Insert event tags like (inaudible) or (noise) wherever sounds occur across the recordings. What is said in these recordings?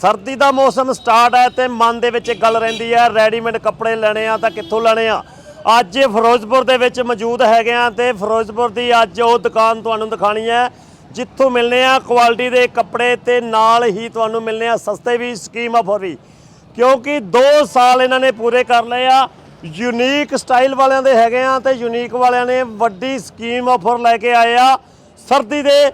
ਸਰਦੀ ਦਾ ਮੌਸਮ ਸਟਾਰਟ ਹੈ ਤੇ ਮਨ ਦੇ ਵਿੱਚ ਗੱਲ ਰਹਿੰਦੀ ਹੈ, ਰੈਡੀਮੇਡ ਕੱਪੜੇ ਲੈਣੇ ਆ ਤਾਂ ਕਿੱਥੋਂ ਲੈਣੇ ਆ? ਅੱਜ ਫਿਰੋਜ਼ਪੁਰ ਦੇ ਵਿੱਚ ਮੌਜੂਦ ਹੈਗੇ ਆ ਤੇ ਫਿਰੋਜ਼ਪੁਰ ਦੀ ਅੱਜ ਉਹ ਦੁਕਾਨ ਤੁਹਾਨੂੰ ਦਿਖਾਣੀ ਹੈ, ਜਿੱਥੋਂ ਮਿਲਨੇ ਆ ਕੁਆਲਿਟੀ ਦੇ ਕੱਪੜੇ ਤੇ ਨਾਲ ਹੀ ਤੁਹਾਨੂੰ ਮਿਲਨੇ ਆ ਸਸਤੇ ਵੀ ਸਕੀਮ ਆਫਰ ਵੀ ਕਿਉਂਕਿ 2 ਸਾਲ ਇਹਨਾਂ ਨੇ ਪੂਰੇ ਕਰ ਲਏ ਆ ਯੂਨੀਕ ਸਟਾਈਲ ਵਾਲਿਆਂ ਦੇ ਹੈਗੇ ਆ ਤੇ ਯੂਨੀਕ ਵਾਲਿਆਂ ਨੇ ਵੱਡੀ ਸਕੀਮ ਆਫਰ ਲੈ ਕੇ ਆਏ ਆ ਸਰਦੀ ਦੇ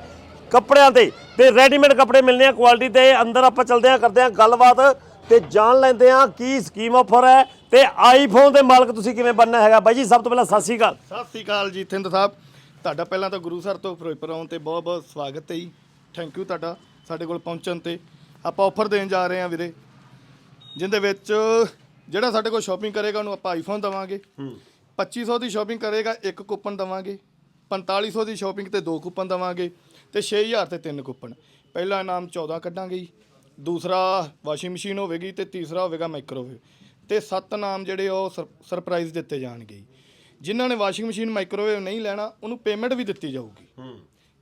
ਕੱਪੜਿਆਂ ਤੇ। ਤੇ ਰੈਡੀਮੇਡ ਕੱਪੜੇ ਮਿਲਨੇ ਆ ਕੁਆਲਿਟੀ ਤੇ ਅੰਦਰ ਆਪਾਂ ਚਲਦੇ ਆ ਕਰਦੇ ਆ ਗੱਲਬਾਤ ਤੇ ਜਾਣ ਲੈਂਦੇ ਆ ਕੀ ਸਕੀਮ ਆਫਰ ਹੈ ਤੇ ਆਈਫੋਨ ਦੇ ਮਾਲਕ ਤੁਸੀਂ ਕਿਵੇਂ ਬਣਨਾ ਹੈਗਾ? ਬਾਈ ਜੀ ਸਭ ਤੋਂ ਪਹਿਲਾਂ ਸਤਿ ਸ਼੍ਰੀ ਅਕਾਲ। ਸਤਿ ਸ੍ਰੀ ਅਕਾਲ ਜੀ ਥਿੰਦ ਸਾਹਿਬ। ਤੁਹਾਡਾ ਪਹਿਲਾਂ ਤਾਂ ਗੁਰੂ ਸਰ ਤੋਂ ਫਿਰੋਜ਼ਪੁਰ ਆਉਣ ਤੇ ਬਹੁਤ ਬਹੁਤ ਸਵਾਗਤ ਹੈ ਜੀ। ਥੈਂਕ ਯੂ ਤੁਹਾਡਾ ਸਾਡੇ ਕੋਲ ਪਹੁੰਚਣ ਤੇ। ਆਪਾਂ ਆਫਰ ਦੇਣ ਜਾ ਰਹੇ ਹਾਂ ਵੀਰੇ ਜਿੰਦੇ ਵਿੱਚ ਜਿਹੜਾ ਸਾਡੇ ਕੋਲ ਸ਼ਾਪਿੰਗ ਕਰੇਗਾ ਉਹਨੂੰ ਆਪਾਂ ਆਈਫੋਨ ਦਵਾਂਗੇ। 2500 ਦੀ ਸ਼ਾਪਿੰਗ ਕਰੇਗਾ ਇੱਕ ਕੂਪਨ ਦਵਾਂਗੇ। 4500 ਦੀ ਸ਼ਾਪਿੰਗ ਤੇ ਦੋ ਕੂਪਨ ਦਵਾਂਗੇ। ਤੇ 6000 ਤੇ ਤਿੰਨ ਕੂਪਨ। ਪਹਿਲਾ ਇਨਾਮ 14 ਕੱਢਾਂਗੇ ਜੀ ਦੂਸਰਾ ਵਾਸ਼ਿੰਗ ਮਸ਼ੀਨ ਹੋਵੇਗੀ ਤੇ ਤੀਸਰਾ ਹੋਵੇਗਾ ਮਾਈਕ੍ਰੋਵੇਵ। ਤੇ ਸੱਤ ਨਾਮ ਜਿਹੜੇ ਉਹ ਸਰ- ਸਰਪ੍ਰਾਈਜ਼ ਦਿੱਤੇ ਜਾਣਗੇ ਜਿਨ੍ਹਾਂ ਨੇ ਵਾਸ਼ਿੰਗ ਮਸ਼ੀਨ ਮਾਈਕ੍ਰੋਵੇਵ ਨਹੀਂ ਲੈਣਾ ਉਹਨੂੰ ਪੇਮੈਂਟ ਵੀ ਦਿੱਤੀ ਜਾਊਗੀ।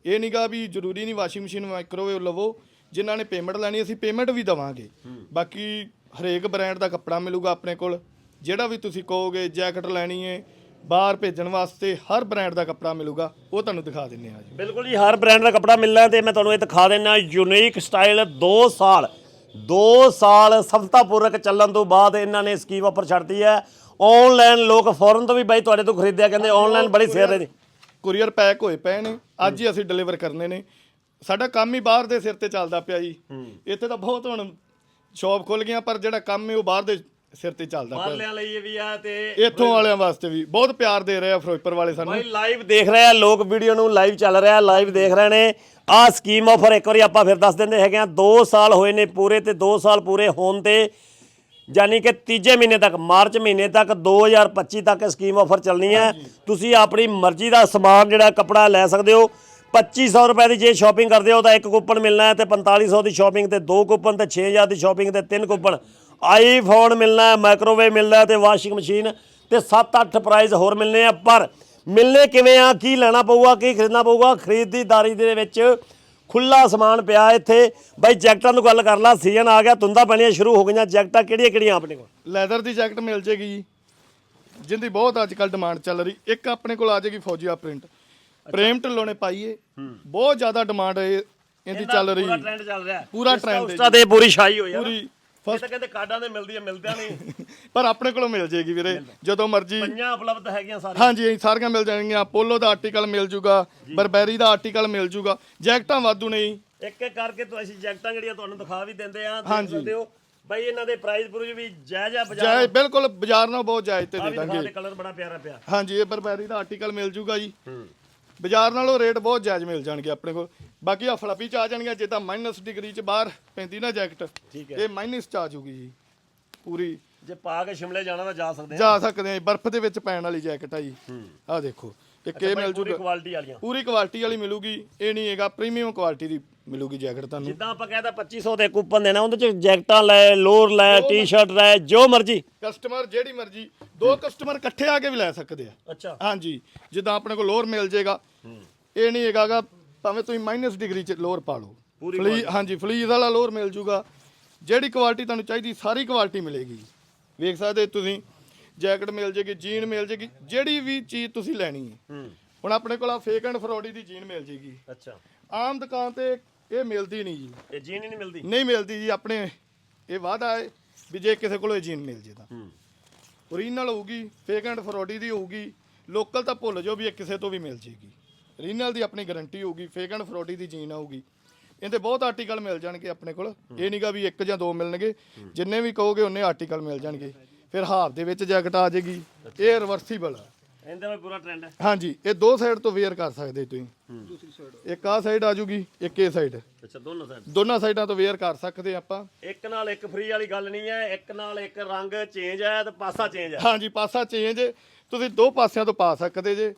ਇਹ ਨਹੀਂਗਾ ਵੀ ਜ਼ਰੂਰੀ ਨਹੀਂ ਵਾਸ਼ਿੰਗ ਮਸ਼ੀਨ ਮਾਈਕ੍ਰੋਵੇਵ ਲਵੋ ਜਿਨ੍ਹਾਂ ਨੇ ਪੇਮੈਂਟ ਲੈਣੀ ਅਸੀਂ ਪੇਮੈਂਟ ਵੀ ਦਵਾਂਗੇ। ਬਾਕੀ ਹਰੇਕ ਬ੍ਰਾਂਡ ਦਾ ਕੱਪੜਾ ਮਿਲੂਗਾ ਆਪਣੇ ਕੋਲ। ਜਿਹੜਾ ਵੀ ਤੁਸੀਂ ਕਹੋਗੇ ਜੈਕਟ ਲੈਣੀ ਹੈ ਬਾਹਰ ਭੇਜਣ ਵਾਸਤੇ ਹਰ ਬ੍ਰਾਂਡ ਦਾ ਕੱਪੜਾ ਮਿਲੂਗਾ ਉਹ ਤੁਹਾਨੂੰ ਦਿਖਾ ਦਿੰਨੇ ਆ ਜੀ। ਬਿਲਕੁਲ ਜੀ ਹਰ ਬ੍ਰਾਂਡ ਦਾ ਕੱਪੜਾ ਮਿਲਣਾ ਤੇ ਮੈਂ ਤੁਹਾਨੂੰ ਇਹ ਦਿਖਾ ਦੇਣਾ ਯੂਨੀਕ ਸਟਾਈਲ 2 ਸਾਲ 2 ਸਾਲ ਸਫਲਤਾਪੂਰਕ ਚੱਲਣ ਤੋਂ ਬਾਅਦ ਇਹਨਾਂ ਨੇ ਸਕੀਮ ਆਫਰ ਛੱਡਤੀ ਹੈ। ਆਨਲਾਈਨ ਲੋਕ ਫੌਰਨ ਤੋਂ ਵੀ ਬਾਈ ਤੁਹਾਡੇ ਤੋਂ ਖਰੀਦਿਆ ਕਹਿੰਦੇ ਆਨਲਾਈਨ ਬੜੀ ਸੇਲ ਰਹੀ ਕੁਰੀਅਰ ਪੈਕ ਹੋਏ ਪਏ ਨੇ ਅੱਜ ਹੀ ਅਸੀਂ ਡਿਲੀਵਰ ਕਰਨੇ ਨੇ। ਸਾਡਾ ਕੰਮ ਹੀ ਬਾਹਰ ਦੇ ਸਿਰ ਤੇ ਚੱਲਦਾ ਪਿਆ ਜੀ। ਇੱਥੇ ਤਾਂ ਬਹੁਤ ਹੁਣ ਸ਼ਾਪ ਖੁੱਲ ਗਈਆਂ ਪਰ ਜਿਹੜਾ ਕੰਮ ਹੈ ਉਹ ਬਾਹਰ ਦੇ ਸਿਰ ਤੇ ਚੱਲਦਾ ਪਿਆ। ਬਾਹਰਲਿਆਂ ਲਈ ਵੀ ਆ ਤੇ ਇੱਥੋਂ ਵਾਲਿਆਂ ਵਾਸਤੇ ਵੀ। ਬਹੁਤ ਪਿਆਰ ਦੇ ਰਹੇ ਆ ਫਿਰੋਜ਼ਪੁਰ ਵਾਲੇ ਸਾਨੂੰ। ਬਾਈ ਲਾਈਵ ਦੇਖ ਰਹੇ ਆ ਲੋਕ ਵੀਡੀਓ ਨੂੰ ਲਾਈਵ ਚੱਲ ਰਿਹਾ ਲਾਈਵ ਦੇਖ ਰਹੇ ਨੇ। ਆਹ ਸਕੀਮ ਆਫਰ ਇੱਕ ਵਾਰੀ ਆਪਾਂ ਫਿਰ ਦੱਸ ਦਿੰਦੇ ਹੈਗੇ ਆ। 2 ਸਾਲ ਹੋਏ ਨੇ ਪੂਰੇ ਤੇ 2 ਸਾਲ ਪੂਰੇ ਹੋਣ ਤੇ। ਯਾਨੀ ਕਿ ਤੀਜੇ ਮਹੀਨੇ ਤੱਕ ਮਾਰਚ ਮਹੀਨੇ ਤੱਕ 2025 ਤੱਕ ਇਹ ਸਕੀਮ ਆਫਰ ਚੱਲਣੀ ਹੈ ਤੁਸੀਂ ਆਪਣੀ ਮਰਜ਼ੀ ਦਾ ਸਮਾਨ ਜਿਹੜਾ ਕੱਪੜਾ ਲੈ ਸਕਦੇ ਹੋ। 2500 ਰੁਪਏ ਦੀ ਜੇ ਸ਼ਾਪਿੰਗ ਕਰਦੇ ਹੋ ਤਾਂ ਇੱਕ ਕੂਪਨ ਮਿਲਣਾ ਹੈ ਤੇ 4500 ਦੀ ਸ਼ਾਪਿੰਗ ਤੇ ਦੋ ਕੂਪਨ ਤੇ 6000 ਦੀ ਸ਼ਾਪਿੰਗ ਤੇ ਤਿੰਨ ਕੂਪਨ ਆਈਫੋਨ ਮਿਲਣਾ ਹੈ ਮਾਈਕ੍ਰੋਵੇਵ ਮਿਲਣਾ ਹੈ ਤੇ ਵਾਸ਼ਿੰਗ ਮਸ਼ੀਨ ਤੇ 7-8 ਪ੍ਰਾਈਜ਼ ਹੋਰ ਮਿਲਨੇ ਆ। ਪਰ ਮਿਲਨੇ ਕਿਵੇਂ ਆ ਕੀ ਲੈਣਾ ਪਊਗਾ ਕੀ ਖਰੀਦਣਾ ਪਊਗਾ ਖਰੀਦੀਦਾਰੀ ਦੇ ਵਿੱਚ ਖੁੱਲਾ ਸਮਾਨ ਪਿਆ ਇੱਥੇ। ਬਾਈ ਜੈਕਟਾਂ ਨੂੰ ਗੱਲ ਕਰ ਲਾ ਸੀਜ਼ਨ ਆ ਗਿਆ ਤੁੰਦਾ ਪੈਣੀਆਂ ਸ਼ੁਰੂ ਹੋ ਗਈਆਂ। ਜੈਕਟਾਂ ਕਿਹੜੀਆਂ ਕਿਹੜੀਆਂ ਆਪਣੇ ਕੋਲ? ਲੈਦਰ ਦੀ ਜੈਕਟ ਮਿਲ ਜੇਗੀ ਜੀ ਜਿੰਦੀ ਬਹੁਤ ਅੱਜ ਕੱਲ ਡਿਮਾਂਡ ਚੱਲ ਰਹੀ। ਇੱਕ ਆਪਣੇ ਕੋਲ ਆ ਜੇਗੀ ਫੌਜੀਆ ਪ੍ਰਿੰਟ ਪ੍ਰੇਮ ਢਿੱਲੋਂ ਨੇ ਪਾਈ ਏ ਬਹੁਤ ਜ਼ਿਆਦਾ ਡਿਮਾਂਡ ਹੈ ਇਹਦੀ ਚੱਲ ਰਹੀ। ਪੂਰਾ ਟ੍ਰੈਂਡ ਚੱਲ ਰਿਹਾ। ਪੂਰਾ ਉਸਤਾ ਤੇ ਪੂਰੀ ਛਾਈ ਹੋਈ ਆ ਪੂਰੀ ਇਹ ਤਾਂ ਕਹਿੰਦੇ ਕਾਰਡਾਂ ਦੇ ਮਿਲਦੀ ਆ ਮਿਲਦਿਆਂ ਨਹੀਂ। (laughs) ਪਰ ਆਪਣੇ ਕੋਲੋਂ ਮਿਲ ਜੇਗੀ ਵੀਰੇ ਜਦੋਂ ਮਰਜ਼ੀ। ਪੰਜਾਂ ਉਪਲਬਧ ਹੈਗੀਆਂ ਸਾਰੀਆਂ। ਹਾਂਜੀ ਇਹ ਸਾਰੀਆਂ ਮਿਲ ਜਾਣਗੀਆਂ। ਪੋਲੋ ਦਾ ਆਰਟੀਕਲ ਮਿਲ ਜੂਗਾ ਬਰਬੈਰੀ ਦਾ ਆਰਟੀਕਲ ਮਿਲ ਜੂਗਾ। ਜੈਕਟਾਂ ਵਾਧੂ ਨਹੀਂ ਇੱਕ ਇੱਕ ਕਰਕੇ ਤੋਂ ਅਸੀਂ ਜੈਕਟਾਂ ਜਿਹੜੀਆਂ ਤੁਹਾਨੂੰ ਦਿਖਾ ਵੀ ਦਿੰਦੇ ਆ ਦੇਖ। ਸਕਦੇ ਹੋ। ਬਾਈ ਇਹਨਾਂ ਦੇ ਪ੍ਰਾਈਸ ਪੂਰੀ ਵੀ ਜਾਇਜ਼ ਆ ਬਾਜ਼ਾਰ ਜਾਇ ਬਿਲਕੁਲ ਬਾਜ਼ਾਰ ਨਾਲੋਂ ਬਹੁਤ ਜਾਇਜ਼ ਤੇ ਦੇ ਦਾਂਗੇ। ਦੇ ਕਲਰ ਬੜਾ ਪਿਆਰਾ ਪਿਆ। ਹਾਂਜੀ ਇਹ ਬਰਬੈਰੀ ਦਾ ਆਰਟੀਕਲ ਮਿਲ ਜੂਗਾ ਜੀ। ਬਾਜ਼ਾਰ ਨਾਲੋਂ ਰੇਟ ਬਹੁਤ ਜਾਇਜ਼ ਮਿਲ ਜਾਣਗੇ ਆਪਣੇ ਕੋਲ। ਬਾਕੀ ਆ ਫਲੱਪੀ ਚ ਆ ਜਾਣਗੀਆਂ ਜਿੱਦਾਂ ਮਾਈਨਸ ਡਿਗਰੀ ਚ ਬਾਹਰ ਪੈਂਦੀ ਨਾ ਜੈਕਟ ਠੀਕ ਇਹ ਮਾਈਨਸ ਚ ਆ ਜੂਗੀ ਜੀ ਪੂਰੀ। ਜੇ ਪਾ ਕੇ ਸ਼ਿਮਲੇ ਜਾਣਾ ਤਾਂ ਜਾ ਸਕਦੇ ਆ ਜਾ ਸਕਦੇ ਆ ਬਰਫ਼ ਦੇ ਵਿੱਚ ਪੈਣ ਵਾਲੀ ਜੈਕਟ ਆ ਜੀ। ਆ ਦੇਖੋ ਇੱਕ ਇਹ ਮਿਲ ਪੂਰੀ ਜੂਗਾ। ਕੁਆਲਿਟੀ ਵਾਲੀਆਂ। ਪੂਰੀ ਕੁਆਲਿਟੀ ਵਾਲੀ ਮਿਲੂਗੀ ਇਹ ਨਹੀਂ ਹੈਗਾ ਪ੍ਰੀਮੀਅਮ ਕੁਆਲਿਟੀ ਦੀ ਮਿਲੂਗੀ ਜੈਕਟ ਤੁਹਾਨੂੰ। ਜਿੱਦਾਂ ਆਪਾਂ ਕਹਿੰਦਾ 2500 ਦੇ ਕੂਪਨ ਦੇਣਾ ਉਹਦੇ ਚ ਜੈਕਟਾਂ ਲੈ ਲੋਅਰ ਲੈ ਟੀ-ਸ਼ਰਟ ਲੈ ਜੋ ਮਰਜ਼ੀ। ਕਸਟਮਰ ਜਿਹੜੀ ਮਰਜ਼ੀ ਦੋ ਕਸਟਮਰ ਇਕੱਠੇ ਆ ਕੇ ਵੀ ਲੈ ਸਕਦੇ ਆ। ਅੱਛਾ। ਹਾਂਜੀ ਜਿੱਦਾਂ ਆਪਣੇ ਕੋਲ ਲੋਅਰ ਮਿਲ ਜੇਗਾ। ਇਹ ਨਹੀਂ ਹੈਗਾਗਾ ਭਾਵੇਂ ਤੁਸੀਂ ਮਾਈਨਸ ਡਿਗਰੀ ਚ ਲੋਅਰ ਪਾ ਲਓ। ਪੂਰੀ ਫਲੀ ਹਾਂਜੀ ਫਲੀਜ਼ ਵਾਲਾ ਲੋਅਰ ਮਿਲ ਜੂਗਾ। ਜਿਹੜੀ ਕੁਆਲਿਟੀ ਤੁਹਾਨੂੰ ਚਾਹੀਦੀ ਸਾਰੀ ਕੁਆਲਿਟੀ ਮਿਲੇਗੀ। ਵੇਖ ਸਕਦੇ ਤੁਸੀਂ ਜੈਕਟ ਮਿਲ ਜੇਗੀ ਜੀਨ ਮਿਲ ਜੇਗੀ ਜਿਹੜੀ ਵੀ ਚੀਜ਼ ਤੁਸੀਂ ਲੈਣੀ ਹੈ। ਹੂੰ। ਹੁਣ ਆਪਣੇ ਕੋਲ ਆ ਫੇਕ ਐਂਡ ਫਰੋਡੀ ਦੀ ਜੀਨ ਮਿਲ ਜੇਗੀ। ਅੱਛਾ। ਆਮ ਦੁਕਾਨ ਤੇ ਇਹ ਮਿਲਦੀ ਨਹੀਂ ਜੀ। ਇਹ ਜੀਨ ਹੀ ਨਹੀਂ ਮਿਲਦੀ? ਨਹੀਂ ਮਿਲਦੀ ਜੀ ਆਪਣੇ ਇਹ ਵਾਅਦਾ ਹੈ ਵੀ ਜੇ ਕਿਸੇ ਕੋਲੋਂ ਇਹ ਜੀਨ ਮਿਲ ਜੇ ਤਾਂ। ਹੂੰ। ਓਰੀਜਨਲ ਹੋਊਗੀ ਫੇਕ ਐਂਡ ਫਰੋਡੀ ਦੀ ਹੋਊਗੀ ਲੋਕਲ ਤਾਂ ਭੁੱਲ ਜਾਓ ਵੀ ਇਹ ਕਿਸੇ ਤੋਂ ਵੀ ਮਿਲ ਜੇਗੀ। ਓਰੀਜਨਲ ਦੀ ਆਪਣੀ ਗਾਰੰਟੀ ਹੋਊਗੀ ਫੇਕ ਐਂਡ ਫਰੋਡੀ ਦੀ ਜੀਨ ਆਊਗੀ। ਇਹਦੇ ਬਹੁਤ ਆਰਟੀਕਲ ਮਿਲ ਜਾਣਗੇ ਆਪਣੇ ਕੋਲ। ਇਹ ਨਹੀਂਗਾ ਵੀ ਇੱਕ ਜਾਂ ਦੋ ਮਿਲਣਗੇ। ਜਿੰਨੇ ਵੀ ਕਹੋਗੇ ਉਹਨੇ ਆਰਟੀਕਲ ਮਿਲ ਜਾਣਗੇ। ਫਿਰ ਹਾਫ ਦੇ ਵਿੱਚ ਜੈਕਟ ਆ ਜਾਏਗੀ ਇਹ ਰਿਵਰਸੀਬਲ ਆ। ਇਹਦਾ ਵੀ ਪੂਰਾ ਟ੍ਰੈਂਡ ਹੈ। ਹਾਂਜੀ ਇਹ ਦੋ ਸਾਈਡ ਤੋਂ ਵੇਅਰ ਕਰ ਸਕਦੇ ਤੁਸੀਂ। ਦੂਸਰੀ ਸਾਈਡ ਇੱਕ ਆ ਸਾਈਡ ਆ ਜੂਗੀ ਇੱਕ ਇਹ ਸਾਈਡ ਅੱਛਾ ਦੋਨੋਂ ਸਾਈਡ ਦੋਨਾਂ ਸਾਈਡਾਂ ਤੋਂ ਵੇਅਰ ਕਰ ਸਕਦੇ ਆਪਾਂ। ਇੱਕ ਨਾਲ ਇੱਕ ਫ੍ਰੀ ਵਾਲੀ ਗੱਲ ਨਹੀਂ ਹੈ ਇੱਕ ਨਾਲ ਇੱਕ ਰੰਗ ਚੇਂਜ ਹੈ ਤੇ ਪਾਸਾ ਚੇਂਜ ਹੈ। ਹਾਂਜੀ ਪਾਸਾ ਚੇਂਜ ਤੁਸੀਂ ਦੋ ਪਾਸਿਆਂ ਤੋਂ ਪਾ ਸਕਦੇ ਜੇ।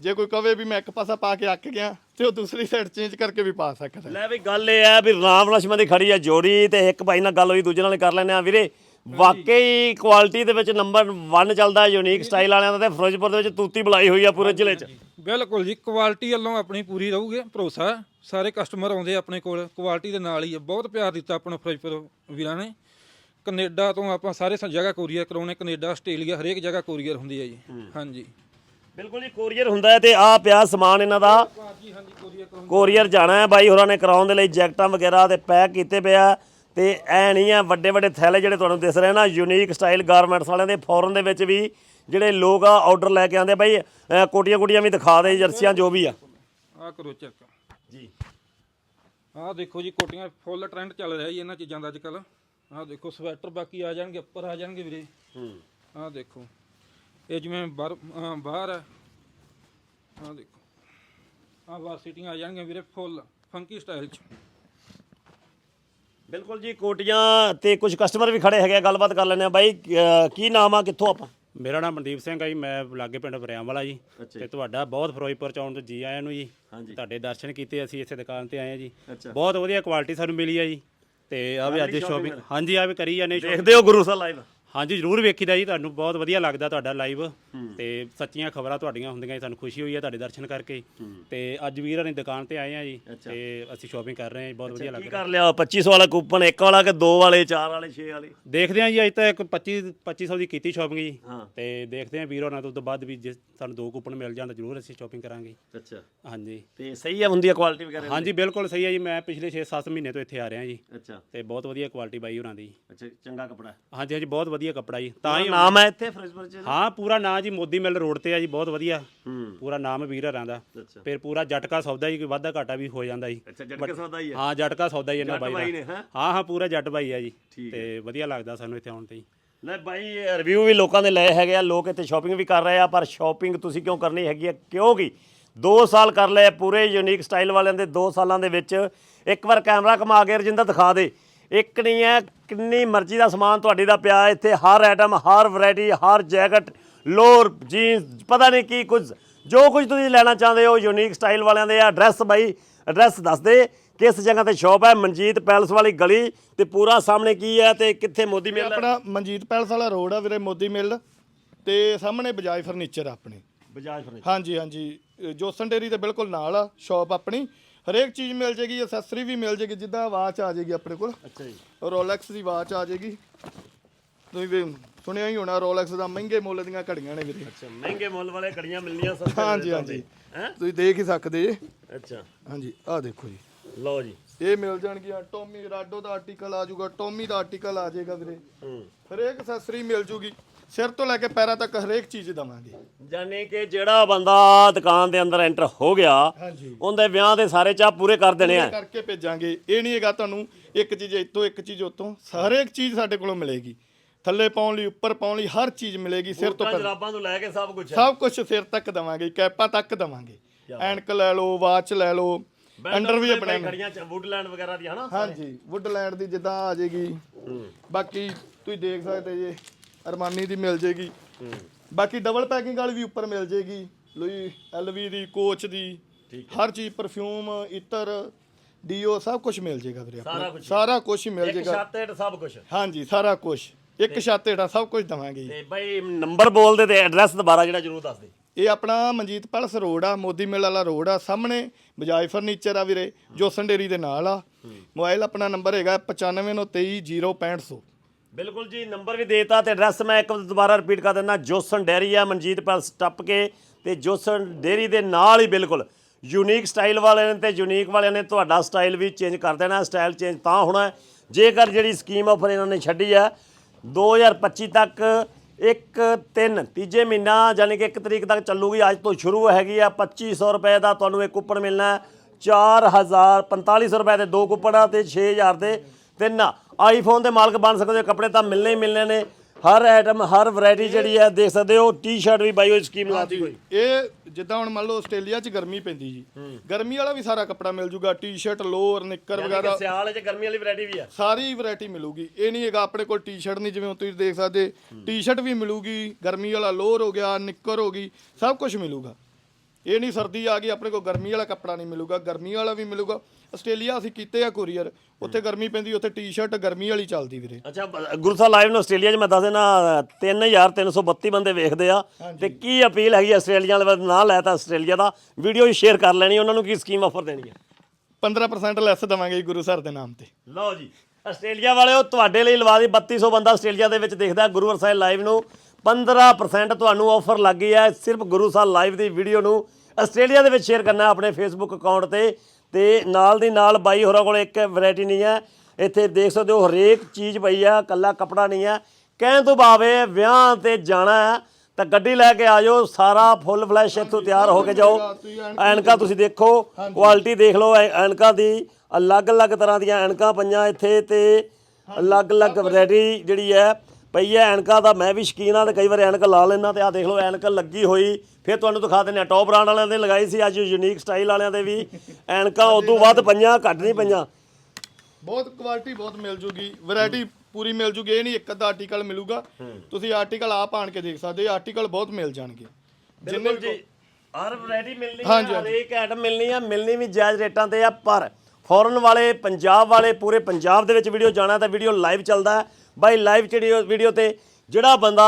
ਜੇ ਕੋਈ ਕਵੇ ਵੀ ਮੈਂ ਇੱਕ ਪਾਸਾ ਪਾ ਕੇ ਅੱਕ ਗਿਆ ਤੇ ਉਹ ਦੂਸਰੀ ਸਾਈਡ ਚੇਂਜ ਕਰਕੇ ਵੀ ਪਾ ਸਕਦਾ। ਲੈ ਵੀ ਗੱਲ ਇਹ ਹੈ ਵੀ ਰਾਮ ਲక్ష్ਮਣ ਦੀ ਖੜੀ ਹੈ ਜੋੜੀ ਤੇ ਇੱਕ ਭਾਈ ਨਾਲ ਗੱਲ ਹੋਈ ਦੂਜੇ ਨਾਲ ਕਰ ਲੈਨੇ ਆ ਵੀਰੇ ਵਾਕਈ ਕੁਆਲਿਟੀ ਦੇ ਵਿੱਚ ਨੰਬਰ 1 ਚੱਲਦਾ ਯੂਨੀਕ ਸਟਾਈਲ ਵਾਲਿਆਂ ਦਾ ਤੇ ਫਿਰੋਜ਼ਪੁਰ ਦੇ ਵਿੱਚ ਤੂਤੀ ਬੁਲਾਈ ਹੋਈ ਆ ਪੂਰੇ ਜ਼ਿਲ੍ਹੇ 'ਚ। ਬਿਲਕੁਲ ਜੀ ਕੁਆਲਿਟੀ ਵੱਲੋਂ ਆਪਣੀ ਪੂਰੀ ਰਹੂਗੀ ਭਰੋਸਾ। ਸਾਰੇ ਕਸਟਮਰ ਆਉਂਦੇ ਆਪਣੇ ਕੋਲ ਕੁਆਲਿਟੀ ਦੇ ਨਾਲ ਹੀ ਬਹੁਤ ਪਿਆਰ ਦਿੱਤਾ ਆਪਣਾ ਫਿਰੋਜ਼ਪੁਰ ਵੀਰਾਂ ਨੇ। ਕੈਨੇਡਾ ਤੋਂ ਆਪਾਂ ਸਾਰੇ ਜਗ੍ਹਾ ਕੋਰੀਅਰ ਕਰਾਉਣੇ ਕੈਨੇਡਾ ਆਸਟ੍ਰੇਲੀਆ ਹਰੇਕ ਜਗ੍ਹਾ ਕੋਰੀਅਰ ਹੁੰਦੀ ਹੈ ਜੀ। ਹਾਂਜੀ। ਬਿਲਕੁਲ ਜੀ ਕੋਰੀਅਰ ਹੁੰਦਾ ਹੈ ਤੇ ਆ ਪਿਆ ਸਮਾਨ ਇਹਨਾਂ ਦਾ। ਕੋਰੀਅਰ ਜਾਣਾ ਹੈ ਬਾਈ ਹੋਰਾਂ ਨੇ ਕਰਾਉਣ ਦੇ ਲਈ ਜੈਕਟਾਂ ਵਗੈਰਾ ਤੇ ਪੈਕ ਕੀਤੇ ਪਿਆ ਤੇ ਐ ਨਹੀਂ ਆ ਵੱਡੇ ਵੱਡੇ ਥੈਲੇ ਜਿਹੜੇ ਤੁਹਾਨੂੰ ਦਿਸ ਰਹੇ ਨਾ ਯੂਨੀਕ ਸਟਾਈਲ ਗਾਰਮੈਂਟਸ ਵਾਲਿਆਂ ਦੇ ਫੋਰਨ ਦੇ ਵਿੱਚ ਵੀ ਜਿਹੜੇ ਲੋਕ ਆ ਆਰਡਰ ਲੈ ਕੇ ਆਉਂਦੇ ਬਾਈ ਕੋਟੀਆਂ ਕੋਟੀਆਂ ਵੀ ਦਿਖਾ ਦੇ ਜਰਸੀਆਂ ਜੋ ਵੀ ਆ। ਆ ਕਰੋ ਚੈੱਕ ਜੀ। ਆਹ ਦੇਖੋ ਜੀ ਕੋਟੀਆਂ ਫੁੱਲ ਟ੍ਰੈਂਡ ਚੱਲ ਰਿਹਾ ਜੀ ਇਹਨਾਂ ਚੀਜ਼ਾਂ ਦਾ ਅੱਜ ਕੱਲ ਆਹ ਦੇਖੋ ਸਵੈਟਰ ਬਾਕੀ ਆ ਜਾਣਗੇ ਉੱਪਰ ਆ ਜਾਣਗੇ ਵੀਰੇ। ਹੂੰ। ਆਹ ਦੇਖੋ। ਇਹ ਜਿਵੇਂ ਬਾਹਰ ਬਾਹਰ ਹੈ ਆਹ ਦੇਖੋ। ਆਹ ਬਾਹਰ ਸੀਟਿੰਗ ਆ ਜਾਣਗੀਆਂ ਵੀਰੇ ਫੁੱਲ ਫੰਕੀ ਸਟਾਈਲ ਚ। ਬਿਲਕੁਲ ਜੀ ਕੋਟੀਆਂ ਤੇ ਕੁਝ ਕਸਟਮਰ ਵੀ ਖੜੇ ਹੈਗੇ ਆ, ਗੱਲਬਾਤ ਕਰ ਲੈਂਦੇ ਆ। ਬਾਈ ਕੀ ਨਾਮ ਆ ਕਿੱਥੋਂ ਆਪਾਂ? ਮੇਰਾ ਨਾਮ ਮਨਦੀਪ ਸਿੰਘ ਹੈ ਜੀ ਮੈਂ ਲਾਗੇ ਪਿੰਡ ਬਰਿਆਮ ਵਾਲਾ ਜੀ ਤੇ ਤੁਹਾਡਾ ਬਹੁਤ ਫਿਰੋਜ਼ਪੁਰ ਚ ਆਉਣ ਤੋਂ ਜੀ ਆਇਆਂ ਨੂੰ ਜੀ। ਤੁਹਾਡੇ ਦਰਸ਼ਨ ਕੀਤੇ ਅਸੀਂ ਇੱਥੇ ਦੁਕਾਨ ਤੇ ਆਏ ਆ ਜੀ। ਬਹੁਤ ਵਧੀਆ ਕੁਆਲਿਟੀ ਸਾਨੂੰ ਮਿਲੀ ਆ ਜੀ। ਤੇ ਆ ਵੀ ਅੱਜ ਸ਼ੋਪਿੰਗ ਹਾਂਜੀ ਆ ਵੀ ਕਰੀ ਜਾਂਦੇ। ਦੇਖਦੇ ਹੋ ਗੁਰੂ ਸਾਹਿਬ ਲਾਈਵ ਹਾਂਜੀ ਜਰੂਰ ਵੇਖੀਦਾ ਜੀ ਤੁਹਾਨੂੰ ਬਹੁਤ ਵਧੀਆ ਲੱਗਦਾ ਤੁਹਾਡਾ ਲਾਈਵ ਤੇ ਸੱਚੀਆਂ ਖਬਰਾਂ ਤੁਹਾਡੀਆਂ ਹੁੰਦੀਆਂ ਜੀ ਸਾਨੂੰ ਖੁਸ਼ੀ ਹੋਈ ਹੈ ਤੁਹਾਡੇ ਦਰਸ਼ਨ ਕਰਕੇ। ਤੇ ਅੱਜ ਵੀਰਾਂ ਦੀ ਦੁਕਾਨ ਤੇ ਆਏ ਆ ਜੀ ਤੇ ਅਸੀਂ ਸ਼ੋਪਿੰਗ ਕਰ ਰਹੇ ਹਾਂ ਜੀ ਬਹੁਤ ਵਧੀਆ ਲੱਗ ਕੀ ਰਿਹਾ। ਕਰ ਲਿਆ 2500 ਵਾਲਾ ਕੂਪਨ ਇੱਕ ਵਾਲਾ ਕਿ ਦੋ ਵਾਲੇ ਚਾਰ ਵਾਲੇ 6 ਵਾਲੇ? ਦੇਖਦੇ ਹਾਂ ਜੀ ਅੱਜ ਤਾਂ ਇੱਕ 25 2500 ਦੀ ਕੀਤੀ ਸ਼ੋਪਿੰਗ ਜੀ। ਹਾਂ। ਤੇ ਦੇਖਦੇ ਹਾਂ ਵੀਰੋ ਨਾਲ ਤੋਂ ਬਾਅਦ ਵੀ ਜੇ ਸਾਨੂੰ ਦੋ ਕੂਪਨ ਮਿਲ ਜਾਣ ਤਾਂ ਜਰੂਰ ਅਸੀਂ ਸ਼ੋਪਿੰਗ ਕਰਾਂਗੇ। ਅੱਛਾ। ਹਾਂਜੀ। ਤੇ ਸਹੀ ਆ ਹੁੰਦੀ ਆ ਕੁਆਲਿਟੀ ਵਗੈਰਾ? ਹਾਂਜੀ ਬਿਲਕੁਲ ਸਹੀ ਹੈ ਜੀ ਮੈਂ ਪਿਛਲੇ 6-7 ਮਹੀਨੇ ਤੋਂ ਇੱਥੇ ਆ ਰਿਹਾ ਜੀ। ਅੱਛਾ। ਤੇ ਬਹੁਤ ਵਧੀਆ ਕੁਆਲਿਟੀ ਬਾਈ ਹੋਰਾਂ ਦੀ। ਅੱਛਾ ਚੰਗਾ ਕਪੜਾ। ਹਾਂਜੀ ਹਾਂਜੀ ਬਹੁਤ ਵਧੀਆ ਕੱਪੜਾ ਜੀ। ਤਾਂ ਹੀ ਨਾਮ ਹੈ ਇੱਥੇ ਫਿਰੋਜ਼ਪੁਰ ਚ? ਹਾਂ ਪੂਰਾ ਨਾਂ ਜੀ ਮੋਦੀ ਮਿਲ ਰੋਡ ਤੇ ਆ ਜੀ ਬਹੁਤ ਵਧੀਆ। ਹੂੰ। ਪੂਰਾ ਨਾਮ ਵੀਰ ਹਰਾਂ ਦਾ। ਅੱਛਾ। ਫਿਰ ਪੂਰਾ ਜਟਕਾ ਸੌਦਾ ਜੀ ਕੋਈ ਵਾਧਾ ਘਾਟਾ ਵੀ ਹੋ ਜਾਂਦਾ ਜੀ। ਅੱਛਾ ਜੱਟ ਕੇ ਸੌਦਾ ਹੀ ਹੈ। ਹਾਂ ਜਟਕਾ ਸੌਦਾ ਹੀ ਇਹਨਾਂ ਬਾਈ ਦਾ। ਹੈਂ? ਹਾਂ ਪੂਰਾ ਜੱਟ ਬਾਈ ਆ ਜੀ। ਤੇ ਵਧੀਆ ਲੱਗਦਾ ਸਾਨੂੰ ਇੱਥੇ ਆਉਣ ਤੇ ਜੀ। ਲੈ ਬਾਈ ਰਿਵਿਊ ਵੀ ਲੋਕਾਂ ਦੇ ਲਏ ਹੈਗੇ ਆ ਲੋਕ ਇੱਥੇ ਸ਼ਾਪਿੰਗ ਵੀ ਕਰ ਰਹੇ ਆ ਪਰ ਸ਼ਾਪਿੰਗ ਤੁਸੀਂ ਕਿਉਂ ਕਰਨੀ ਹੈਗੀ ਆ? ਕਿਉਂਕਿ 2 ਸਾਲ ਕਰ ਲਏ ਪੂਰੇ ਯੂਨੀਕ ਸਟਾਈਲ ਵਾਲਿਆਂ ਦੇ 2 ਸਾਲਾਂ ਦੇ ਵਿੱਚ। ਇੱਕ ਵਾਰ ਕੈਮਰਾ ਘੁਮਾ ਕੇ ਰਜਿੰਦਰ ਦਿਖਾ ਦੇ। ਇੱਕ ਨਹੀਂ ਹੈ ਕਿੰਨੀ ਮਰਜ਼ੀ ਦਾ ਸਮਾਨ ਤੁਹਾਡੀ ਦਾ ਪਿਆ ਇੱਥੇ ਹਰ ਆਈਟਮ ਹਰ ਵੈਰਾਈਟੀ ਹਰ ਜੈਕਟ ਲੋਅਰ ਜੀਨਸ ਪਤਾ ਨਹੀਂ ਕੀ ਕੁਝ। ਜੋ ਕੁਝ ਤੁਸੀਂ ਲੈਣਾ ਚਾਹੁੰਦੇ ਹੋ ਯੂਨੀਕ ਸਟਾਈਲ ਵਾਲਿਆਂ ਦੇ ਐਡਰੈਸ ਬਾਈ। ਐਡਰੈਸ ਦੱਸ ਦੇ ਕਿਸ ਜਗ੍ਹਾ ਤੇ ਸ਼ਾਪ ਹੈ? ਮਨਜੀਤ ਪੈਲਸ ਵਾਲੀ ਗਲੀ ਤੇ ਪੂਰਾ ਸਾਹਮਣੇ ਕੀ ਹੈ ਤੇ ਕਿੱਥੇ ਮੋਦੀ ਮਿਲ ਹੈ? ਆਪਣਾ ਮਨਜੀਤ ਪੈਲਸ ਵਾਲਾ ਰੋਡ ਆ ਵੀਰੇ ਮੋਦੀ ਮਿਲ ਤੇ ਸਾਹਮਣੇ ਬਜਾਜ ਫਰਨੀਚਰ ਆ ਆਪਣੇ। ਬਜਾਜ ਫਰਨੀਚਰ। ਹਾਂਜੀ ਹਾਂਜੀ। ਇਹ ਜੋਸਨ ਡੇਰੀ ਦੇ ਬਿਲਕੁਲ ਨਾਲ ਆ ਸ਼ਾਪ ਆਪਣੀ। ਹਰੇਕ ਚੀਜ਼ ਮਿਲ ਜੇਗੀ ਐਕਸੈਸਰੀ ਵੀ ਮਿਲ ਜੇਗੀ ਜਿੱਦਾਂ ਵਾਚ ਆ ਜੇਗੀ ਆਪਣੇ ਕੋਲ। ਅੱਛਾ ਜੀ। ਰੋਲੈਕਸ ਦੀ ਵਾਚ ਆ ਜੇਗੀ। ਤੁਸੀਂ ਵੀ ਸੁਣਿਆ ਹੀ ਹੋਣਾ ਰੋਲੈਕਸ ਦਾ ਮਹਿੰਗੇ ਮੁੱਲ ਦੀਆਂ ਘੜੀਆਂ ਨੇ ਵੀਰੇ। ਅੱਛਾ ਮਹਿੰਗੇ ਮੁੱਲ ਵਾਲੇ ਘੜੀਆਂ ਮਿਲਣੀਆਂ ਸਸਤੀਆਂ ਹਾਂਜੀ ਹਾਂਜੀ? ਤੁਸੀਂ ਦੇਖ ਹੀ ਸਕਦੇ ਜੀ। ਅੱਛਾ। ਹਾਂਜੀ ਆਹ ਦੇਖੋ ਜੀ। ਲਓ ਜੀ। ਇਹ ਮਿਲ ਜਾਣਗੀਆਂ ਟੋਮੀ ਰਾਡੋ ਦਾ ਆਰਟੀਕਲ ਆ ਜਾਊਗਾ ਟੋਮੀ ਦਾ ਆਰਟੀਕਲ ਆ ਜਾਏਗਾ ਵੀਰੇ। ਹੂੰ। ਹਰੇਕ ਐਕਸੈਸਰੀ ਮਿਲ ਜੂਗੀ। ਸਿਰ ਤੋਂ ਲੈ ਕੇ ਪੈਰਾਂ ਤੱਕ ਹਰੇਕ ਚੀਜ਼ ਦਵਾਂਗੇ। ਜਾਨੀ ਕਿ ਜਿਹੜਾ ਬੰਦਾ ਦੁਕਾਨ ਦੇ ਅੰਦਰ ਐਂਟਰ ਹੋ ਗਿਆ ਹਾਂਜੀ। ਉਹਦੇ ਵਿਆਹ ਦੇ ਸਾਰੇ ਚਾਹ ਪੂਰੇ ਕਰ ਦੇਣੇ ਆ। ਕਰਕੇ ਭੇਜਾਂਗੇ। ਇਹ ਨਹੀਂ ਹੈਗਾ ਤੁਹਾਨੂੰ ਇੱਕ ਚੀਜ਼ ਇੱਥੋਂ ਇੱਕ ਚੀਜ਼ ਉੱਥੋਂ। ਹਰੇਕ ਚੀਜ਼ ਸਾਡੇ ਕੋਲੋਂ ਮਿਲੇਗੀ। ਥੱਲੇ ਪਾਉਣ ਲਈ ਉੱਪਰ ਪਾਉਣ ਲਈ ਹਰ ਚੀਜ਼ ਮਿਲੇਗੀ ਸਿਰ ਤੋਂ ਪੈਰ ਜਰਾਬਾਂ ਤੋਂ ਲੈ ਕੇ ਸਭ ਕੁਝ ਸਭ ਕੁਝ ਸਿਰ ਤੱਕ ਦਵਾਂਗੇ ਕੈਪਾਂ ਤੱਕ ਦਵਾਂਗੇ। ਐਨਕ ਲੈ ਲਓ ਵਾਚ ਲੈ ਲਓ ਅੰਡਰ ਵੀ ਆਪਣੇ ਘੜੀਆਂ ਚ ਵੁੱਡਲੈਂਡ ਵਗੈਰਾ ਦੀ ਹਨਾ? ਹਾਂਜੀ ਵੁੱਡਲੈਂਡ ਦੀ ਜਿੱਦਾਂ ਆ ਜਾਏਗੀ। ਬਾਕੀ ਤੁਸੀਂ ਦੇਖ ਸਕਦੇ ਜੇ। ਅਰਮਾਨੀ ਦੀ ਮਿਲ ਜੇਗੀ। ਬਾਕੀ ਡਬਲ ਪੈਕਿੰਗ ਵਾਲੀ ਵੀ ਉੱਪਰ ਮਿਲ ਜੇਗੀ। ਲੋਈ ਐਲਵੀ ਦੀ ਕੋਚ ਦੀ ਹਰ ਚੀਜ਼ ਪਰਫਿਊਮ ਇਤਰ ਡੀਓ ਸਭ ਕੁਝ ਮਿਲ ਜੇਗਾ ਵੀਰੇ ਆਪਣੇ। ਸਾਰਾ ਕੁਝ ਹੀ ਮਿਲ ਇੱਕ ਜੇਗਾ। ਛੱਤ ਹੇਠ ਸਭ ਕੁਝ ਹਾਂਜੀ ਸਾਰਾ ਕੁਝ ਇੱਕ ਛੱਤ ਹੇਠਾਂ ਸਭ ਕੁਝ ਦਵਾਂਗੇ ਜੀ। ਤੇ ਬਾਈ ਨੰਬਰ ਬੋਲ ਦੇ ਤੇ ਐਡਰੈਸ ਦੁਬਾਰਾ ਜਿਹੜਾ ਜ਼ਰੂਰ ਦੱਸ ਦੇ। ਇਹ ਆਪਣਾ ਮਨਜੀਤ ਪੈਲਸ ਰੋਡ ਆ ਮੋਦੀ ਮਿਲ ਵਾਲਾ ਰੋਡ ਆ ਸਾਹਮਣੇ ਬਜਾਜ ਫਰਨੀਚਰ ਆ ਵੀਰੇ ਜੋਸਨ ਡੇਰੀ ਦੇ ਨਾਲ ਆ। ਮੋਬਾਈਲ ਆਪਣਾ ਨੰਬਰ ਹੈਗਾ 9593306500 ਬਿਲਕੁਲ ਜੀ, ਨੰਬਰ ਵੀ ਦੇਤਾ ਤੇ ਐਡਰੈਸ ਮੈਂ ਇੱਕ ਵਾਰ ਦੁਬਾਰਾ ਰਿਪੀਟ ਕਰ ਦਿੰਦਾ, ਜੋਸਨ ਡੈਰੀ ਆ, ਮਨਜੀਤ ਪੈਲਸ ਟੱਪ ਕੇ ਤੇ ਜੋਸਨ ਡੇਰੀ ਦੇ ਨਾਲ ਹੀ ਬਿਲਕੁਲ ਯੂਨੀਕ ਸਟਾਈਲ ਵਾਲਿਆਂ ਨੇ ਤੇ ਯੂਨੀਕ ਵਾਲਿਆਂ ਨੇ ਤੁਹਾਡਾ ਸਟਾਈਲ ਵੀ ਚੇਂਜ ਕਰ ਦੇਣਾ ਸਟਾਈਲ ਚੇਂਜ ਤਾਂ ਹੋਣਾ ਜੇਕਰ ਜਿਹੜੀ ਸਕੀਮ ਆਫਰ ਇਹਨਾਂ ਨੇ ਛੱਡੀ ਹੈ 2025 ਤੱਕ ਇੱਕ, ਤਿੰਨ, ਤੀਜੇ ਮਹੀਨਾ ਯਾਨੀ ਕਿ 1 ਤਰੀਕ ਤੱਕ ਚੱਲੂਗੀ, ਅੱਜ ਤੋਂ ਸ਼ੁਰੂ ਹੈਗੀ ਆ 2500 ਰੁਪਏ ਦਾ ਤੁਹਾਨੂੰ ਇੱਕ ਕੂਪਨ ਮਿਲਣਾ ਹੈ। 4000 4500 ਰੁਪਏ ਦੇ ਦੋ ਕੂਪਨ ਆ ਤੇ 6000 ਦੇ ਤਿੰਨ। ਆਈਫੋਨ ਦੇ ਮਾਲਕ ਬਣ ਸਕਦੇ ਹੋ ਕੱਪੜੇ ਤਾਂ ਮਿਲਣੇ ਹੀ ਮਿਲਣੇ ਨੇ। ਹਰ ਆਈਟਮ ਹਰ ਵੈਰਾਈਟੀ ਜਿਹੜੀ ਹੈ ਦੇਖ ਸਕਦੇ ਹੋ ਟੀ-ਸ਼ਰਟ ਵੀ ਬਾਈ ਉਹ ਸਕੀਮ ਲਾਤੀ ਹੋਈ ਇਹ ਜਿੱਦਾਂ ਹੁਣ ਮੰਨ ਲਓ ਆਸਟ੍ਰੇਲੀਆ 'ਚ ਗਰਮੀ ਪੈਂਦੀ ਜੀ। ਗਰਮੀ ਵਾਲਾ ਵੀ ਸਾਰਾ ਕੱਪੜਾ ਮਿਲ ਜੂਗਾ ਟੀ-ਸ਼ਰਟ ਲੋਅਰ ਨਿੱਕਰ ਵਗੈਰਾ। ਸਿਆਲ 'ਚ ਗਰਮੀ ਵਾਲੀ ਵੈਰਾਈਟੀ ਵੀ ਆ। ਸਾਰੀ ਵੈਰਾਈਟੀ ਮਿਲੂਗੀ। ਇਹ ਨਹੀਂ ਹੈਗਾ ਆਪਣੇ ਕੋਲ ਟੀ-ਸ਼ਰਟ ਨਹੀਂ ਜਿਵੇਂ ਤੁਸੀਂ ਦੇਖ ਸਕਦੇ। ਟੀ-ਸ਼ਰਟ ਵੀ ਮਿਲੂਗੀ ਗਰਮੀ ਵਾਲਾ ਲੋਅਰ ਹੋ ਗਿਆ ਨਿੱਕਰ ਹੋ ਗਈ ਸਭ ਕੁਝ ਮਿਲੂਗਾ। ਇਹ ਨਹੀਂ ਸਰਦੀ ਆ ਗਈ ਆਪਣੇ ਕੋਲ ਗਰਮੀ ਵਾਲਾ ਕੱਪੜਾ ਨਹੀਂ ਮਿਲੂਗਾ ਗਰਮੀ ਵਾਲਾ ਵੀ ਮਿਲੂਗਾ। ਆਸਟ੍ਰੇਲੀਆ ਅਸੀਂ ਕੀਤੇ ਆ ਕੋਰੀਅਰ ਉੱਥੇ ਗਰਮੀ ਪੈਂਦੀ ਉੱਥੇ ਟੀ-ਸ਼ਰਟ ਗਰਮੀ ਵਾਲੀ ਚੱਲਦੀ ਵੀਰੇ। ਅੱਛਾ ਬ- ਗੁਰੂ ਸਾਹਿਬ ਲਾਈਵ ਨੂੰ ਆਸਟ੍ਰੇਲੀਆ 'ਚ ਮੈਂ ਦੱਸ ਦੇਣਾ 3332 ਬੰਦੇ ਵੇਖਦੇ ਆ। ਤੇ ਕੀ ਅਪੀਲ ਹੈਗੀ ਆਸਟ੍ਰੇਲੀਆ ਵਾਲੇ ਬੰਦੇ ਨਾਂ ਲੈ ਤਾਂ ਆਸਟ੍ਰੇਲੀਆ ਦਾ? ਵੀਡੀਓ ਸ਼ੇਅਰ ਕਰ ਲੈਣੀ ਉਹਨਾਂ ਨੂੰ ਕੀ ਸਕੀਮ ਆਫਰ ਦੇਣੀ ਹੈ 15% ਲੈਸ ਦਵਾਂਗੇ ਜੀ ਗੁਰੂ ਸਰ ਦੇ ਨਾਮ ਤੇ। ਲਓ ਜੀ ਆਸਟ੍ਰੇਲੀਆ ਵਾਲਿਓ ਤੁਹਾਡੇ ਲਈ ਲਵਾ ਦੀ 3200 ਬੰਦਾ ਆਸਟ੍ਰੇਲੀਆ ਦੇ ਵਿੱਚ ਦੇਖਦਾ ਗੁਰੂ ਸਾਹਿਬ ਲਾਈਵ ਨੂੰ। 15% ਤੁਹਾਨੂੰ ਆਫਰ ਲੱਗ ਹੈ ਸਿਰਫ ਗੁਰੂ ਸਾਹਿਬ ਲਾਈਵ ਦੀ ਵੀਡੀਓ ਨੂੰ। ਆਸਟ੍ਰੇਲੀਆ ਦੇ ਵਿੱਚ ਸ਼ੇਅਰ ਕਰਨਾ ਆਪਣੇ ਫੇਸਬੁੱਕ ਅਕਾਊਂਟ ਤੇ। ਤੇ ਨਾਲ ਦੀ ਨਾਲ ਬਾਈ ਹੋਰਾਂ ਕੋਲ ਇੱਕ ਵੈਰਾਈਟੀ ਨਹੀਂ ਹੈ। ਇੱਥੇ ਦੇਖ ਸਕਦੇ ਹੋ ਹਰੇਕ ਚੀਜ਼ ਪਈ ਆ ਕੱਲਾ ਕੱਪੜਾ ਨਹੀਂ ਹੈ। ਕਹਿਣ ਤੋਂ ਭਾਵੇਂ ਵਿਆਹ ਤੇ ਜਾਣਾ ਹੈ ਤਾਂ ਗੱਡੀ ਲੈ ਕੇ ਆ ਜਾਓ ਸਾਰਾ ਫੁੱਲ ਫਲੈਸ਼ ਇੱਥੋਂ ਤਿਆਰ ਹੋ ਕੇ ਜਾਓ। ਐਨਕਾਂ ਤੁਸੀਂ ਦੇਖੋ ਕੁਆਲਿਟੀ ਦੇਖ ਲਓ ਐਨਕਾਂ ਦੀ ਅਲੱਗ-ਅਲੱਗ ਤਰ੍ਹਾਂ ਦੀਆਂ ਐਨਕਾਂ ਪਈਆਂ ਇੱਥੇ ਤੇ ਅਲੱਗ-ਅਲੱਗ ਵੈਰਾਈਟੀ ਜਿਹੜੀ ਹੈ ਪਈ ਹੈ ਐਨਕਾਂ ਦਾ। ਮੈਂ ਵੀ ਸ਼ੌਕੀਨ ਆ ਤੇ ਕਈ ਵਾਰ ਐਨਕ ਲਾ ਲੈਣਾ ਤੇ ਆ ਦੇਖ ਲਓ ਐਨਕ ਲੱਗੀ ਹੋਈ। ਫਿਰ ਤੁਹਾਨੂੰ ਦਿਖਾ ਦਿੰਦੇ ਆ ਟੌਪ ਬ੍ਰਾਂਡ ਵਾਲਿਆਂ ਦੇ ਲਗਾਈ ਸੀ ਅੱਜ ਯੂਨੀਕ ਸਟਾਈਲ ਵਾਲਿਆਂ ਦੇ ਵੀ। ਐਨਕਾਂ ਉਦੋਂ ਵੱਧ ਪਈਆਂ ਘੱਟ ਨਹੀਂ ਪਈਆਂ। ਬਹੁਤ ਕੁਆਲਿਟੀ ਬਹੁਤ ਮਿਲ ਜੂਗੀ। ਵੈਰਾਈਟੀ ਪੂਰੀ ਮਿਲ ਜੂਗੀ। ਇਹ ਨਹੀਂ ਇੱਕ ਅੱਧਾ ਆਰਟੀਕਲ ਮਿਲੂਗਾ। ਤੁਸੀਂ ਆਰਟੀਕਲ ਆਪ ਆਣ ਕੇ ਦੇਖ ਸਕਦੇ ਆਰਟੀਕਲ ਬਹੁਤ ਮਿਲ ਜਾਣਗੇ। ਜਿੰਨੇ ਬਿਲਕੁਲ ਜੀ। ਹਰ ਵੈਰਾਈਟੀ ਮਿਲਣੀ ਹੈ ਹਰੇਕ ਆਈਟਮ ਮਿਲਣੀ ਹੈ ਮਿਲਣੀ ਵੀ ਜਾਇਜ਼ ਰੇਟਾਂ ਤੇ ਆ ਪਰ ਫੋਰਨ ਵਾਲੇ ਪੰਜਾਬ ਵਾਲੇ ਪੂਰੇ ਪੰਜਾਬ ਦੇ ਵਿੱਚ ਵੀਡੀਓ ਜਾਣਾ ਤਾਂ ਵੀਡੀਓ ਲਾਈਵ ਚੱਲਦਾ। ਹੈ ਬਾਈ ਲਾਈਵ ਜਿਹੜੀ ਵੀਡੀਓ ਤੇ ਜਿਹੜਾ ਬੰਦਾ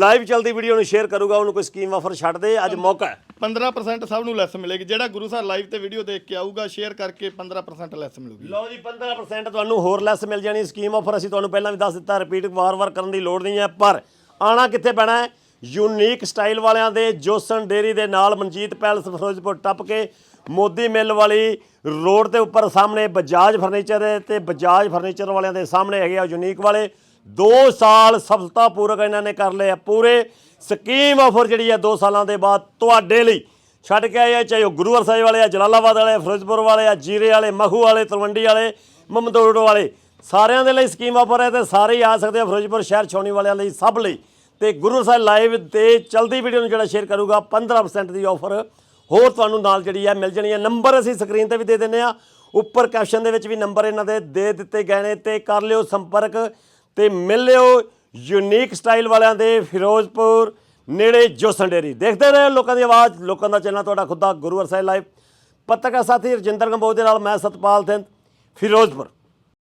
ਲਾਈਵ ਚੱਲਦੀ ਵੀਡੀਓ ਨੂੰ ਸ਼ੇਅਰ ਕਰੂਗਾ ਉਹਨੂੰ ਕੋਈ ਸਕੀਮ ਆਫਰ ਛੱਡ ਦੇ ਅੱਜ ਮੌਕਾ ਹੈ। 15% ਸਭ ਨੂੰ ਲੈਸ ਮਿਲੇਗੀ। ਜਿਹੜਾ ਗੁਰੂ ਸਰ ਲਾਈਵ ਤੇ ਵੀਡੀਓ ਦੇਖ ਕੇ ਆਊਗਾ ਸ਼ੇਅਰ ਕਰਕੇ 15% ਲੈਸ ਮਿਲੂਗੀ। ਲਓ ਜੀ 15% ਤੁਹਾਨੂੰ ਹੋਰ ਲੈਸ ਮਿਲ ਜਾਣੀ ਸਕੀਮ ਆਫਰ ਅਸੀਂ ਤੁਹਾਨੂੰ ਪਹਿਲਾਂ ਵੀ ਦੱਸ ਦਿੱਤਾ ਰਿਪੀਟ ਵਾਰ-ਵਾਰ ਕਰਨ ਦੀ ਲੋੜ ਨਹੀਂ ਹੈ ਪਰ ਆਣਾ ਕਿੱਥੇ ਪੈਣਾ ਹੈ? ਯੂਨੀਕ ਸਟਾਈਲ ਵਾਲਿਆਂ ਦੇ ਜੋਸਨ ਡੇਰੀ ਦੇ ਨਾਲ ਮਨਜੀਤ ਪੈਲਸ ਫਿਰੋਜ਼ਪੁਰ ਟੱਪ ਕੇ ਮੋਦੀ ਮਿੱਲ ਵਾਲੀ ਰੋਡ ਦੇ ਉੱਪਰ ਸਾਹਮਣੇ ਬਜਾਜ ਫਰਨੀਚਰ ਹੈ ਤੇ ਬਜਾਜ ਫਰਨੀਚਰ ਵਾਲਿਆਂ ਦੇ ਸਾਹਮਣੇ ਹੈਗੇ ਆ ਯੂਨੀਕ ਵਾਲੇ। 2 ਸਾਲ ਸਫਲਤਾਪੂਰਵਕ ਇਹਨਾਂ ਨੇ ਕਰ ਲਏ ਆ ਪੂਰੇ। ਸਕੀਮ ਆਫਰ ਜਿਹੜੀ ਹੈ 2 ਸਾਲਾਂ ਦੇ ਬਾਅਦ ਤੁਹਾਡੇ ਲਈ ਛੱਡ ਕੇ ਆਏ ਆ, ਚਾਹੇ ਉਹ ਗੁਰੂਵਰ ਸਾਹਿਬ ਵਾਲੇ ਆ, ਜਲਾਲਾਬਾਦ ਵਾਲੇ ਆ, ਫਿਰੋਜ਼ਪੁਰ ਵਾਲੇ ਆ, ਜੀਰੇ ਵਾਲੇ ਮਖੂ ਵਾਲੇ, ਤਲਵੰਡੀ ਵਾਲੇ, ਮਮਦੋੜ ਵਾਲੇ। ਸਾਰਿਆਂ ਦੇ ਲਈ ਸਕੀਮ ਆਫਰ ਹੈ ਤੇ ਸਾਰੇ ਹੀ ਆ ਸਕਦੇ ਆ ਫਿਰੋਜ਼ਪੁਰ ਸ਼ਹਿਰ ਛਾਉਣੀ ਵਾਲਿਆਂ ਲਈ ਸਭ ਲਈ। ਤੇ ਗੁਰੂ ਸਾਹਿਬ ਲਾਈਵ ਤੇ ਚਲਦੀ ਵੀਡੀਓ ਨੂੰ ਜਿਹੜਾ ਸ਼ੇਅਰ ਕਰੂਗਾ 15% ਦੀ ਆਫਰ। ਹੋਰ ਤੁਹਾਨੂੰ ਨਾਲ ਜਿਹੜੀ ਹੈ ਮਿਲ ਜਾਣੀ ਹੈ ਨੰਬਰ ਅਸੀਂ ਸਕਰੀਨ ਤੇ ਵੀ ਦੇ ਦਿੰਦੇ ਆ। ਉੱਪਰ ਕੈਪਸ਼ਨ ਦੇ ਵਿੱਚ ਵੀ ਨੰਬਰ ਇਹਨਾਂ ਦੇ ਦੇ ਦਿੱਤੇ ਗਏ ਨੇ ਤੇ ਕਰ ਲਿਓ ਸੰਪਰਕ। ਤੇ ਮਿਲ ਲਿਓ ਯੂਨੀਕ ਸਟਾਈਲ ਵਾਲਿਆਂ ਦੇ ਫਿਰੋਜ਼ਪੁਰ ਨੇੜੇ ਜੋਸਨ ਡੇਰੀ। ਦੇਖਦੇ ਰਹੋ ਲੋਕਾਂ ਦੀ ਆਵਾਜ਼, ਲੋਕਾਂ ਦਾ ਚੈਨਲ ਤੁਹਾਡਾ ਖੁਦ ਦਾ ਗੁਰੂ ਸਾਹਿਬ ਲਾਈਵ। ਪੱਤਰਕਾਰ ਸਾਥੀ ਰਜਿੰਦਰ ਕੰਬੋਜ ਦੇ ਨਾਲ ਮੈਂ ਸਤਪਾਲ ਸਿੰਘ ਫਿਰੋਜ਼ਪੁਰ।